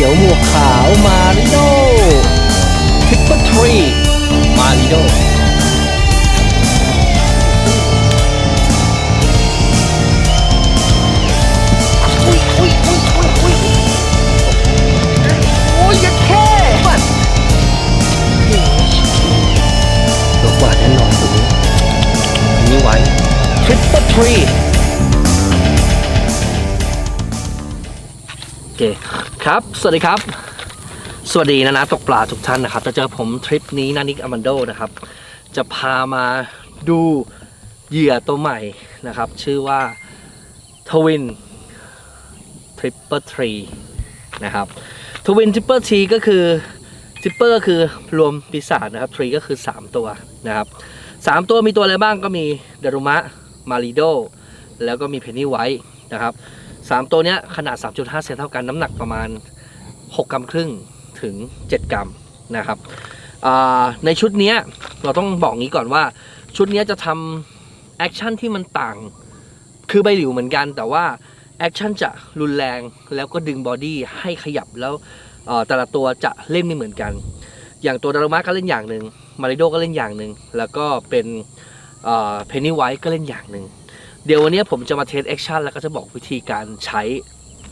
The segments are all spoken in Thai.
ขียวหมวกขาวมาริโดทริปเปอร์ทรีมาริโดกว่าแน่นอนตรงนี้นี้ไว้ทริปเปอร์ทรี ครับ สวัสดีครับ สวัสดีนะนะตกปลาทุกท่านนะครับจะเจอผมทริปนี้นานิกอมันโดนะครับ จะพามาดูเหยื่อตัวใหม่นะครับ ชื่อว่าทวินทริปเปอร์ทรีนะครับทวินทริปเปอร์ทรีก็คือทริปเปอร์ก็คือรวมปีศาจนะครับทรีก็คือ 3 ตัวนะครับ3ตัวมีตัวอะไรบ้างก็มีเดรุมะมาริโดแล้วก็มีเพนนีไวท์นะครับ 3ตัวเนี้ยขนาด 3.5 เซนเท่ากันน้ำหนักประมาณ 6 กรัมครึ่งถึง 7 กรัมนะครับในชุดนี้เราต้องบอกงี้ก่อนว่าชุดนี้จะทำแอคชั่นที่มันต่าง คือใบหลิวเหมือนกัน แต่ว่าแอคชั่นจะรุนแรงแล้วก็ดึงบอดี้ให้ขยับแล้วแต่ละตัวจะเล่นไม่เหมือนกัน อย่างตัวดารุมะก็เล่นอย่างหนึ่งมาริโดก็เล่นอย่างหนึ่งแล้วก็เป็นเพนนีไวท์ก็เล่นอย่างหนึ่ง เดี๋ยววันนี้ผมจะมาเทสแอคชั่นแล้วก็จะบอกวิธีการใช้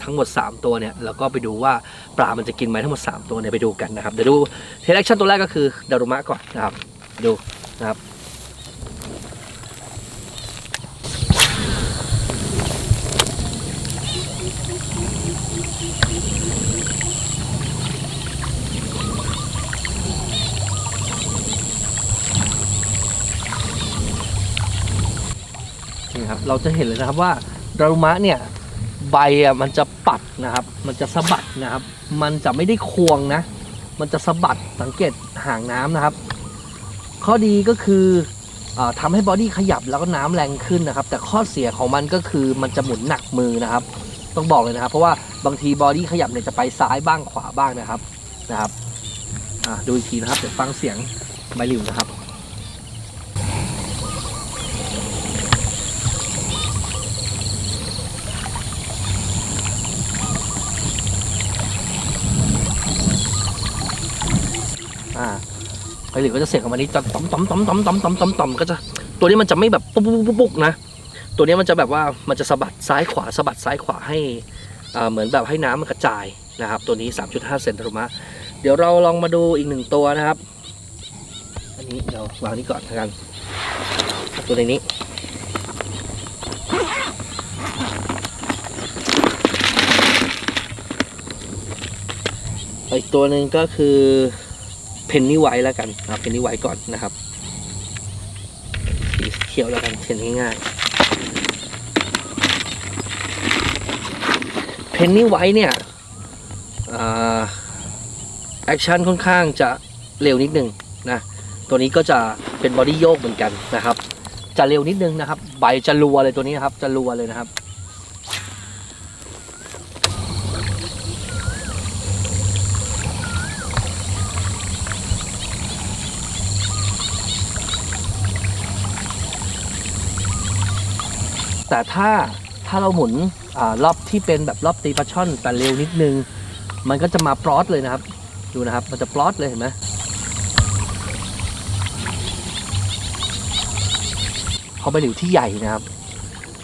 ทั้งหมด 3 ตัวเนี่ยแล้วก็ไปดูว่าปลามันจะกินไหมทั้งหมด 3 ตัวเนี่ยไปดูกันนะครับเดี๋ยวดูเทสแอคชั่นตัวแรกก็คือดารุมะก่อนนะครับดูนะครับ เราจะเห็นเลยนะครับว่าดารุมะเนี่ยใบอะมันจะปัดนะครับ มันจะสะบัดนะครับ มันจะไม่ได้ควงนะ มันจะสะบัดสังเกตห่างน้ำนะครับ ข้อดีก็คืออาทำให้บอดี้ขยับแล้วก็น้ำแรงขึ้นนะครับ แต่ข้อเสียของมันก็คือมันจะหมุนหนักมือนะครับ ต้องบอกเลยนะครับ เพราะว่าบางทีบอดี้ขยับเนี่ยจะไปซ้ายบ้างขวาบ้างนะครับนะครับดูอีกทีนะครับเดี๋ยวฟังเสียงใบหลิวนะครับ อ่าไอ หลิวก็จะเสียงของมันนี้จะต่อมต่อมต่อมต่อมต่อมต่อมต่อมต่อมก็จะตัวนี้มันจะไม่แบบปุ๊บปุ๊บปุ๊บปุ๊บนะตัวนี้มันจะแบบว่ามันจะสะบัดซ้ายขวาสะบัดซ้ายขวาให้เหมือนแบบให้น้ำมันกระจายนะครับ ตัวนี้ 3.5 เซนตรมะเดี๋ยวเราลองมาดูอีกหนึ่งตัวนะครับอันนี้เราวางนี้ก่อนกันตัวในนี้อีกตัวหนึ่งก็คือ นนี่ไวท์แล้วกันเอาเพนนี่ไวท์ก่อนนะครับสีเขียวแล้วกันเขียนง่ายๆเพนนี่ไวท์เนี่ยแอคชั่นค่อนข้างจะเร็วนิดนึงนะตัวนี้ก็จะเป็นบอดี้โยกเหมือนกันนะครับ จะเร็วนิดนึงนะครับ ใบจะรัวเลยตัวนี้นะครับจะรัวเลยนะครับ แต่ถ้าถ้าเราหมุนรอบที่เป็นแบบรอบตีปลาช่อนแต่เร็วนิดนึง มันก็จะมาปลอสเลยนะครับ ดูนะครับ มันจะปลอสเลยเห็นไหมพอไปหลิวที่ใหญ่นะครับ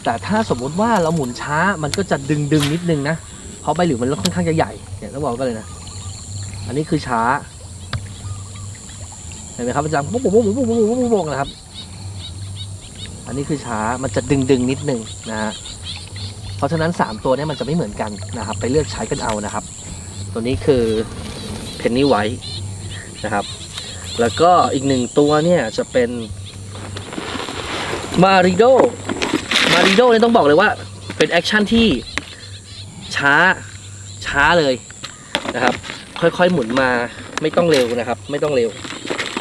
แต่ถ้าสมมติว่าเราหมุนช้ามันก็จะดึงดึงนิดนึงนะเพราะใบหลิวมันค่อนข้างจะใหญ่เนี่ยต้องบอกก็เลยนะ อันนี้คือช้าเห็นไหมครับมันจะปุ๊บปุ๊บปุ๊บปุ๊บปุ๊บปุ๊บนะครับ นนี้คือช้ามันจะดึงดึงนิดนึงนะฮะเพราะฉะนั้น 3 ตัวนี้มันจะไม่เหมือนกันนะครับ ไปเลือกใช้กันเอานะครับ ตัวนี้คือเพนนีไวท์นะครับ แล้วก็อีกหนึ่งตัวเนี่ยจะเป็นมาริโดมาริโดเนี่ยต้องบอกเลยว่าเป็นแอคชั่นที่ช้าช้าเลยนะครับ ค่อยๆหมุนมาไม่ต้องเร็วนะครับ ไม่ต้องเร็ว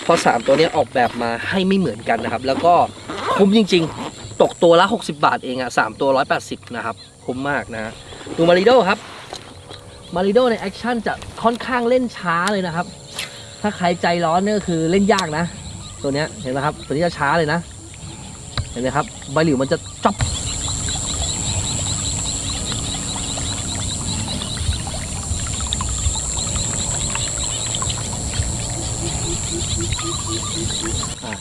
เพราะ3ตัวนี้ออกแบบมาให้ไม่เหมือนกันนะครับ แล้วก็ คุ้มจริง ๆ ตกตัวละ 60 บาทเองอะ3ตัว 180 นะครับ คุ้มมากนะดูมาริโดครับมาริโดในแอคชั่นจะค่อนข้างเล่นช้าเลยนะครับ ถ้าใครใจร้อนเนี่ยก็คือเล่นยากนะ ตัวเนี้ยเห็นไหมครับ ตัวนี้จะช้าเลยนะ เห็นไหมครับใบหลิวมันจะจ๊อบ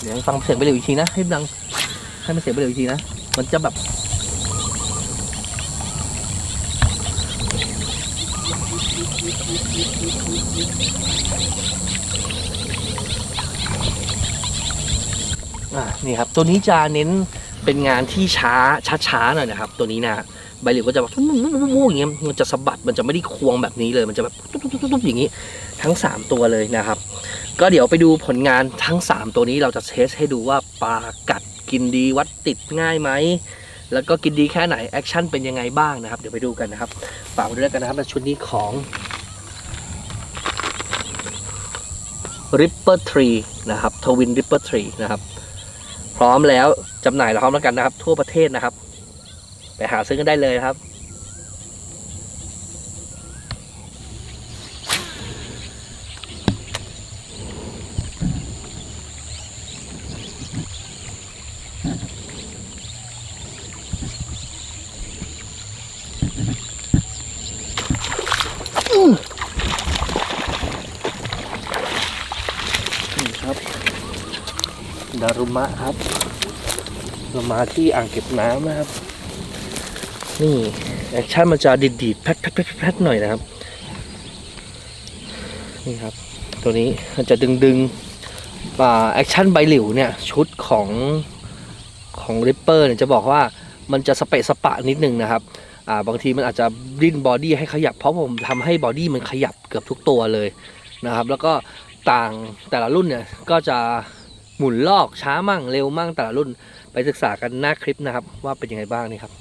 เดี๋ยวฟังเสียงไปเร็วอีกทีนะให้ดัง ให้มันเสียงไปเร็วอีกทีนะ มันจะแบบอ่านี่ครับ ตัวนี้จะเน้นเป็นงานที่ช้าช้าๆหน่อยนะครับ ตัวนี้นะใบเหลียวก็จะแบบวู้ๆๆอย่างเงี้ยมันจะสะบัดมันจะไม่ได้ควงแบบนี้เลย มันจะแบบตุ๊บๆๆๆอย่างนี้ ทั้ง 3 ตัวเลยนะครับ ก็เดี๋ยวไปดูผลงานทั้ง 3 ตัวนี้เราจะเทสให้ดูว่าปลากัด กินดีวัดติดง่ายไหมแล้วก็กินดีแค่ไหนแอคชั่นเป็นยังไงบ้างนะครับ เดี๋ยวไปดูกันนะครับฝากด้วยกันนะครับในชุดนี้ของ Ripper Tree นะครับทวิน Ripper Tree นะครับ พร้อมแล้วจำหน่ายแล้วพร้อมแล้วกันนะครับ ทั่วประเทศนะครับ ไปหาซื้อกันได้เลยครับ มะครับ เรามาที่อ่างเก็บน้ำนะครับ นี่แอคชั่นมันจะดีดดีดๆแพทแพทแพทแพทหน่อยนะครับ นี่ครับ ตัวนี้มันจะดึงดึงๆอ่าแอคชั่นใบหลิวเนี่ย ชุดของของริปเปอร์เนี่ยจะบอกว่ามันจะสเปะสปะนิดนึงนะครับอ่าบางทีมันอาจจะดิ้นบอดี้ให้ขยับ เพราะผมทำให้บอดี้มันขยับเกือบทุกตัวเลยนะครับ แล้วก็ต่างแต่ละรุ่นเนี่ยก็จะ หมุนลอกช้ามั่งเร็วมั่งแต่ละรุ่น ไปศึกษากันหน้าคลิปนะครับ ว่าเป็นยังไงบ้างนี่ครับ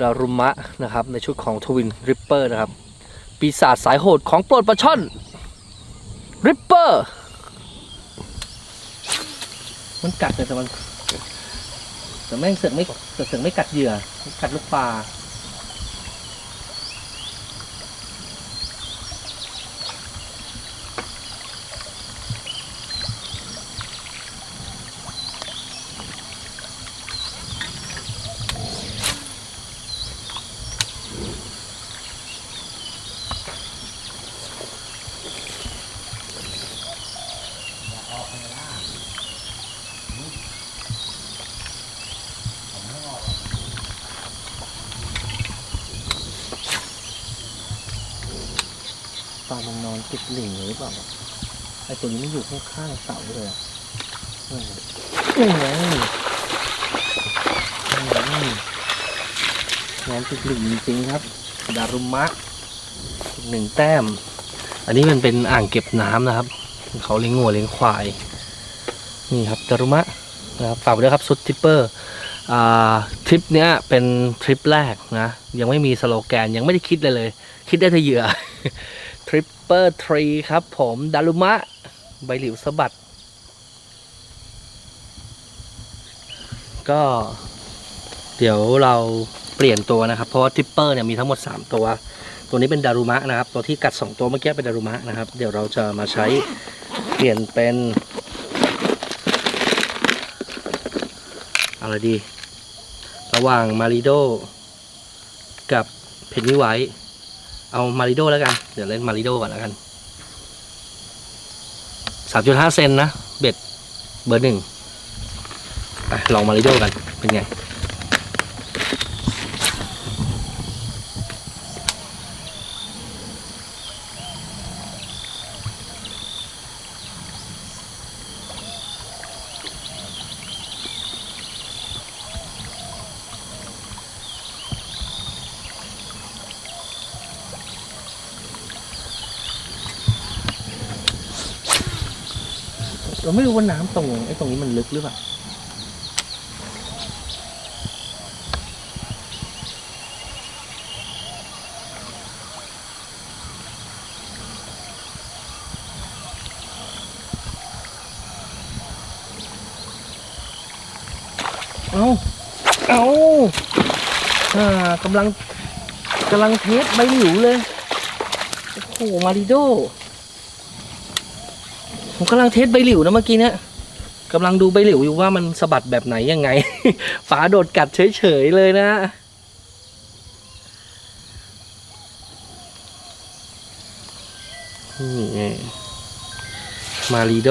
ดารุมะนะครับ ในชุดของทวินริปเปอร์นะครับ ปีศาจสายโหดของโปรดปลาช่อนริปเปอร์มันกัดแต่มันแต่แม่งเสือกไม่เสือกไม่กัดเหยื่อกัดลูกปลา ปลามันนอนติดหลิงหรือเปล่าไอตัวนี้มันอยู่ข้างๆเสาเลยอะนี่ไงนี่ไงนี่งนอนติดหลิงจริงครับ ดารุมะหนึ่งแต้ม อันนี้มันเป็นอ่างเก็บน้ำนะครับ เขาเลี้ยงงัวเลี้ยงควาย นี่ครับดารุมะนะครับฝากไว้ด้วยครับซุดทิปเปอร์ทริปเนี้ยเป็นทริปแรกนะ ยังไม่มีสโลแกนยังไม่ได้คิดเลยเลย คิดได้แต่เหยื่อ ทริปเปอร์ทรีครับผมดารุมะ ใบหลิวสะบัด ก็เดี๋ยวเราเปลี่ยนตัวนะครับ เพราะว่าทริปเปอร์เนี่ยมีทั้งหมด 3 ตัว ตัวนี้เป็นดารุมะนะครับ ตัวที่กัด 2 ตัวเมื่อกี้เป็นดารุมะนะครับ เดี๋ยวเราจะมาใช้เปลี่ยนเป็นอะไรดี ระหว่างมาริโดกับเพนนีไวท์ เอามาริโดแล้วกัน เดี๋ยวเล่นมาริโดก่อนแล้วกันสามจุดห้าเซนนะ เบ็ดเบอร์หนึ่งไปลองมาริโดกันเป็นไง เราไม่รู้ว่าน้ำตรงไอ้ตรงนี้มันลึกหรือเปล่าเอาเอาอ่ากำลังกำลังเทสใบหลิวเลย โอ้โห มาริโด ผมกำลังเทสใบหลิวนะเมื่อกี้เนี่ยกำลังดูใบหลิวอยู่ว่ามันสะบัดแบบไหนยังไง ฝาโดดกัดเฉยๆเลยนะนี่ไงมาริโด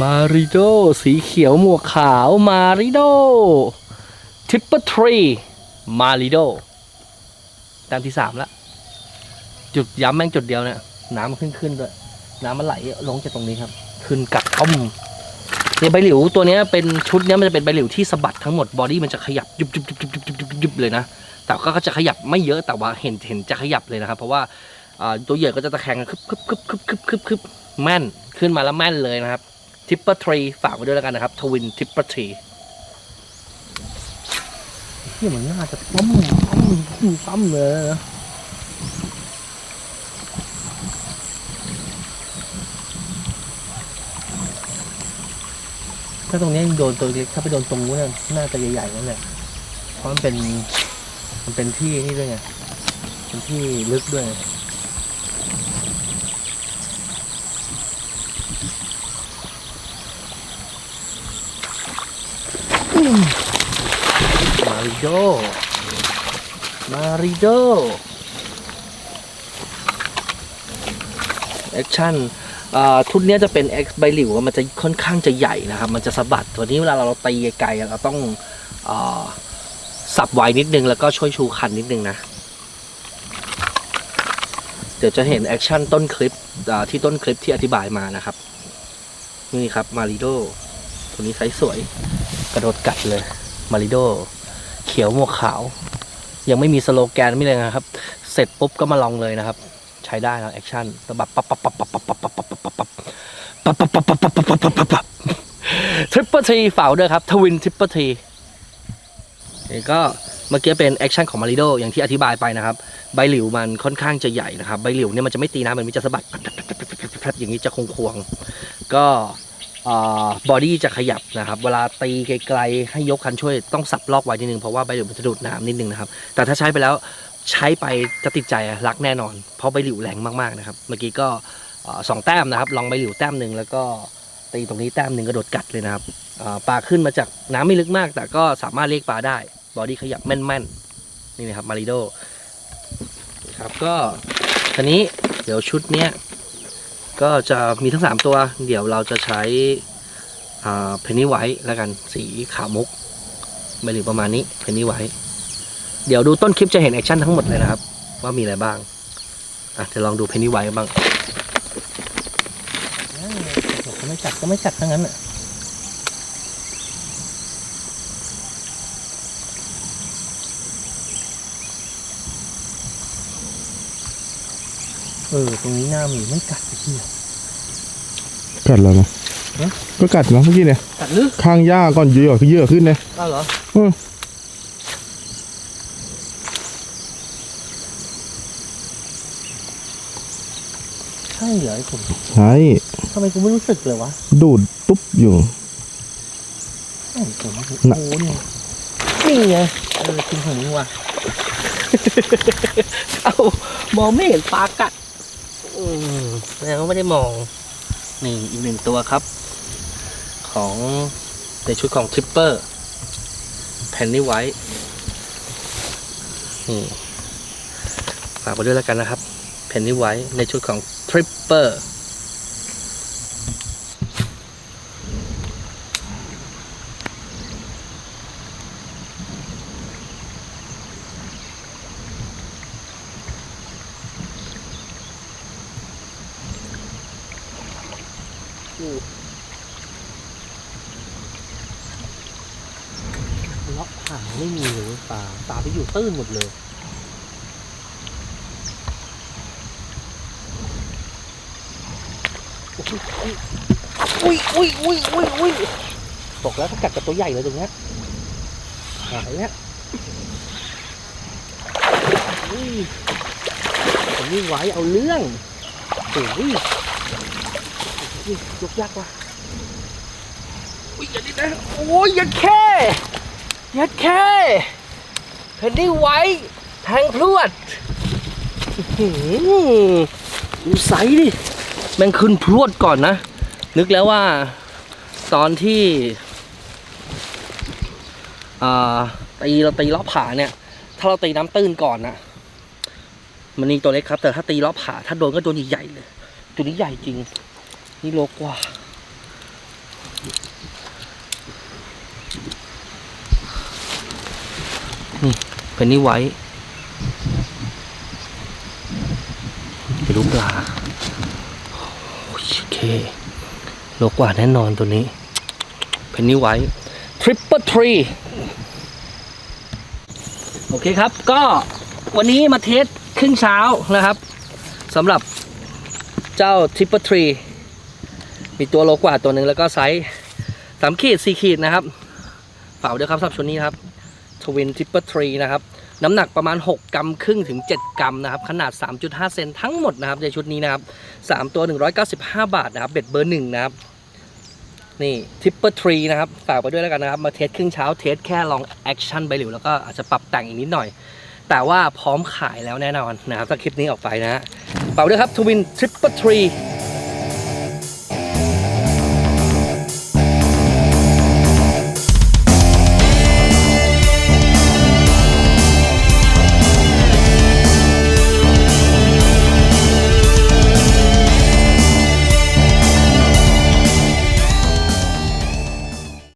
มาริโด สีเขียวหมวกขาว มาริโดทริปเปอร์ทรีมาริโดแต้มที่สามละ จุดย้ำแม่งจุดเดียวเนี่ยน้ำมันขึ้นขึ้นด้วย น้ำมันไหลลงจากตรงนี้ครับ ขึ้นกัดเข้มืเนี่ยใบหลิวตัวนี้เป็นชุดนี้มันจะเป็นใบหลิวที่สะบัดทั้งหมดบอดี้มันจะขยับยุบยุบเลยนะแต่ก็จะขยับไม่เยอะแต่ว่าเห็นเห็นจะขยับเลยนะครับ เพราะว่าตัวเหยื่อก็จะตะแคงคึบคึบคึบคึบคึบคึบคึบแม่นขึ้นมาแล้วแม่นเลยนะครับทิปเปอร์ทรีฝากไว้ด้วยแล้วกันนะครับทวินทิปเปอร์ทรีนี่มันน่าจะต้มปั๊มปั๊มเลยนะ ถ้าตรงนี้โดนตัวเล็กถ้าไปโดนตรงนู้นน่ะน่าจะใหญ่ๆนั่นแหละเพราะมันเป็นมันเป็นที่นี่ด้วยไงเป็นที่ลึกด้วยมมาริโด มาริโด แอคชั่น ทุนนี้จะเป็น X ใบหลิวมันจะค่อนข้างจะใหญ่นะครับ มันจะสะบัดตัวนี้เวลาเราตีไกลเราต้องอสับไวนิดนึงแล้วก็ช่วยชูคันนิดนึงนะ เดี๋ยวจะเห็นแอคชั่นต้นคลิปที่ต้นคลิปที่อธิบายมานะครับ นี่ครับมาริโดตัวนี้ไซส์สวย กระโดดกัดเลยมาริโดเขียวหมวกขาว ยังไม่มีสโลแกนไม่เลยนะครับ เสร็จปุ๊บก็มาลองเลยนะครับ ใช้ได้แล้วแอคชั่นสะบัดปั๊บปั๊บปั๊บปั๊บปั๊บปั๊บปั๊บปั๊บปั๊บปั๊บปั๊บปั๊บปั๊บปั๊บปั๊บปั๊บปั๊บปั๊บปั๊บทริปเปอร์ทีฝาด้วยครับทวินทริปเปอร์ทีนี่ก็เมื่อกี้เป็นแอคชั่นของมาริโดอย่างที่อธิบายไปนะครับ ใบหลิวมันค่อนข้างจะใหญ่นะครับใบหลิวเนี่ยมันจะไม่ตีน้ำมันจะสะบัดอย่างนี้จะคงควง ก็บอดี้จะขยับนะครับ เวลาตีไกลๆให้ยกคันช่วยต้องสับลอกไว้นิดนึงเพราะว่าใบหลิวมันจะดูดน้ำนิดนึงนะครับ แต่ถ้าใช้ไปแล้ว ใช้ไปจะติดใจรักแน่นอน เพราะใบหลิวแรงมากๆนะครับ เมื่อกี้ก็สองแต้มนะครับ ลองใบหลิวแต้มหนึ่งแล้วก็ตีตรงนี้แต้มหนึ่งกระโดดกัดเลยนะครับปลาขึ้นมาจากน้ำไม่ลึกมาก แต่ก็สามารถเรียกปลาได้ บอดี้ขยับแม่นๆ นี่นะครับมาริโดครับก็ทีนี้เดี๋ยวชุดเนี้ยก็จะมีทั้ง 3 ตัว เดี๋ยวเราจะใช้เพนนีไวท์แล้วกันสีขาวมุกใบหลิวประมาณนี้เพนนีไวท์ เดี๋ยวดูต้นคลิปจะเห็นแอคชั่นทั้งหมดเลยนะครับ ว่ามีอะไรบ้าง อะเดี๋ยวลองดูเพนนีไวบ้างเขาไม่จัดก็ไม่จัดทั้งนั้นอะเออ ตรงนี้หน้ามีไม่กัดไอ้เหี้ยกัดแล้วนะฮะก็กัดนะเมื่อกี้เนี่ย กัดหรือข้างหญ้าก่อนเยอะขึ้นเยอะขึ้นเลยอ้าวเหรอ อืม ใช่เหรอไอ้ผมใช่ทำไมกูไม่รู้สึกเลยวะ ดูดตุ๊บอยู่ไอ้ผมโอ้โหนี่นี่ไงเออจริงของมึงว่ะ เอามองไม่เห็นปลากัดอืมแสดงว่าไม่ได้มอง นี่อีกหนึ่งตัวครับ ของในชุดของทริปเปอร์แผ่นนี้ไว้ นี่ฝากไปด้วยแล้วกันนะครับ แผ่นนี้ไว้ในชุดของ ทริปเปอร์ล็อกหางไม่มีเลยปลาปลาไปอยู่ตื้นหมดเลย อุ้ยอุ้ยอุ้ยอุ้ยอุ้ยตกแล้วถ้ากัดกับตัวใหญ่เลยตรงนี้หายแล้วอุ้ยผมนี่ไหวเอาเรื่องโอ้ยยกยากว่ะอุ้ยอย่าดินะโอ้ยอยัดแค่อยัดแค่เพนนี่ไว้แทงพรวดอื้อหือดูไซส์ดิ แม่งขึ้นพรวดก่อนนะ นึกแล้วว่าตอนที่ตีเราตีรอผาเนี่ย ถ้าเราตีน้ำตื้นก่อนนะมันนี่ตัวเล็กครับ แต่ถ้าตีรอผาถ้าโดนก็โดนใหญ่ๆเลยตัวนี้ใหญ่จริง นี่โลกว่าเพนนี่ไว้ไปดูปลา เคโลกว่าแน่นอนตัวนี้ เพนนี่ไว้ทริปเปอร์ทรีโอเคครับ ก็วันนี้มาเทสครึ่งเช้านะครับสำหรับเจ้าทริปเปอร์ทรีมีตัวโลกว่าตัวหนึ่งแล้วก็ไซส์สามขีดสี่ขีดนะครับเปล่าด้วยครับสำหรับชุดนี้ครับทวินทริปเปอร์ทรีนะครับ น้ำหนักประมาณ 6 กรัมครึ่งถึง 7 กรัมนะครับ ขนาด 3.5 เซนทั้งหมดนะครับในชุดนี้นะครับ 3 ตัว 195 บาทนะครับ เบ็ดเบอร์หนึ่งนะครับ นี่ทิปเปอร์ทรีนะครับ ฝากไปด้วยแล้วกันนะครับ มาเทสครึ่งเช้าเทสแค่ลองแอคชั่นใบหลิวแล้วก็อาจจะปรับแต่งอีกนิดหน่อย แต่ว่าพร้อมขายแล้วแน่นอนนะครับถ้าคลิปนี้ออกไปนะฮะฝากด้วยครับทวินทริปเปอร์ทรี